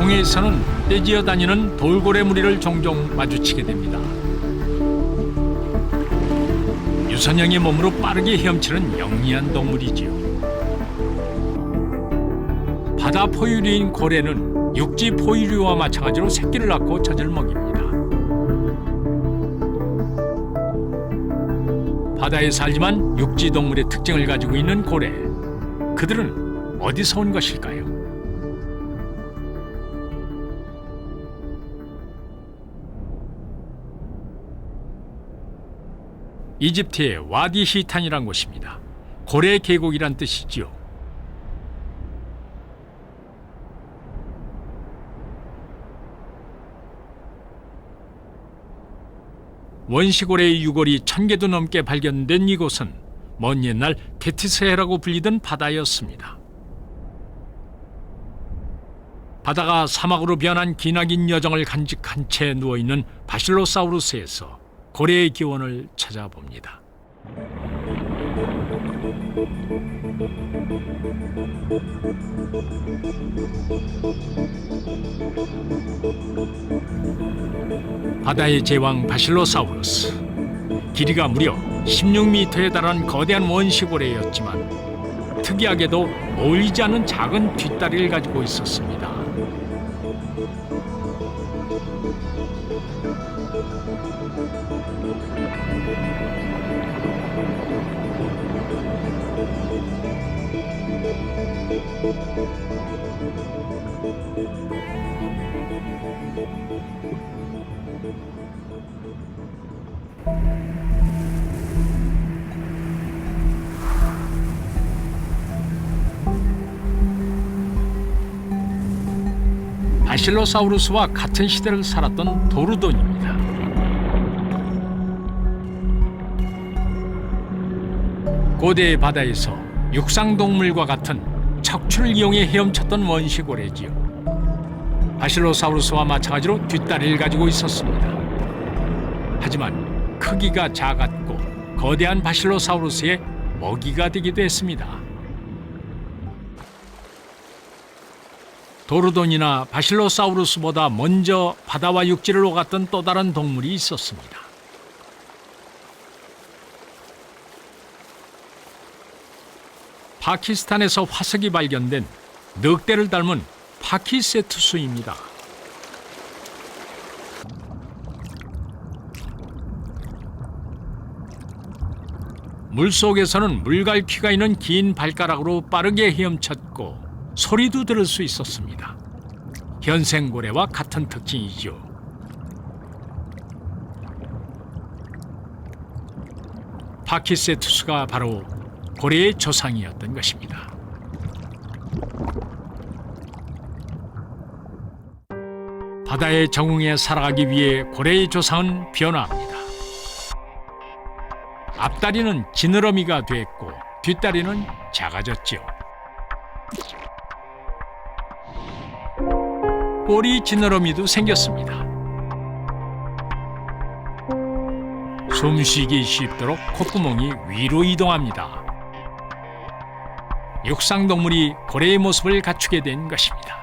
홍해에서는 떼지어 다니는 돌고래 무리를 종종 마주치게 됩니다. 유선형의 몸으로 빠르게 헤엄치는 영리한 동물이지요. 바다 포유류인 고래는 육지 포유류와 마찬가지로 새끼를 낳고 젖을 먹입니다. 바다에 살지만 육지 동물의 특징을 가지고 있는 고래. 그들은 어디서 온 것일까요? 이집트의 와디 시탄이란 곳입니다. 고래 계곡이란 뜻이지요. 원시고래의 유골이 천 개도 넘게 발견된 이곳은 먼 옛날 테티스해라고 불리던 바다였습니다. 바다가 사막으로 변한 기나긴 여정을 간직한 채 누워 있는 바실로사우루스에서 고래의 기원을 찾아봅니다. 바다의 제왕 바실로사우루스 길이가 무려 16m에 달하는 거대한 원시고래였지만 특이하게도 어울리지 않은 작은 뒷다리를 가지고 있었습니다. 바실로사우루스와 같은 시대를 살았던 도르돈입니다. 고대의 바다에서 육상동물과 같은 척추를 이용해 헤엄쳤던 원시고래지요. 바실로사우루스와 마찬가지로 뒷다리를 가지고 있었습니다. 하지만 크기가 작았고 거대한 바실로사우루스의 먹이가 되기도 했습니다. 도르돈이나 바실로사우루스보다 먼저 바다와 육지를 오갔던 또 다른 동물이 있었습니다. 파키스탄에서 화석이 발견된 늑대를 닮은 파키세투스입니다. 물속에서는 물갈퀴가 있는 긴 발가락으로 빠르게 헤엄쳤고 소리도 들을 수 있었습니다. 현생고래와 같은 특징이죠. 파키세투스가 바로 고래의 조상이었던 것입니다. 바다의 정웅에 살아가기 위해 고래의 조상은 변화합니다. 앞다리는 지느러미가 됐고 뒷다리는 작아졌지요. 꼬리 지느러미도 생겼습니다. 숨쉬기 쉽도록 콧구멍이 위로 이동합니다. 육상동물이 고래의 모습을 갖추게 된 것입니다.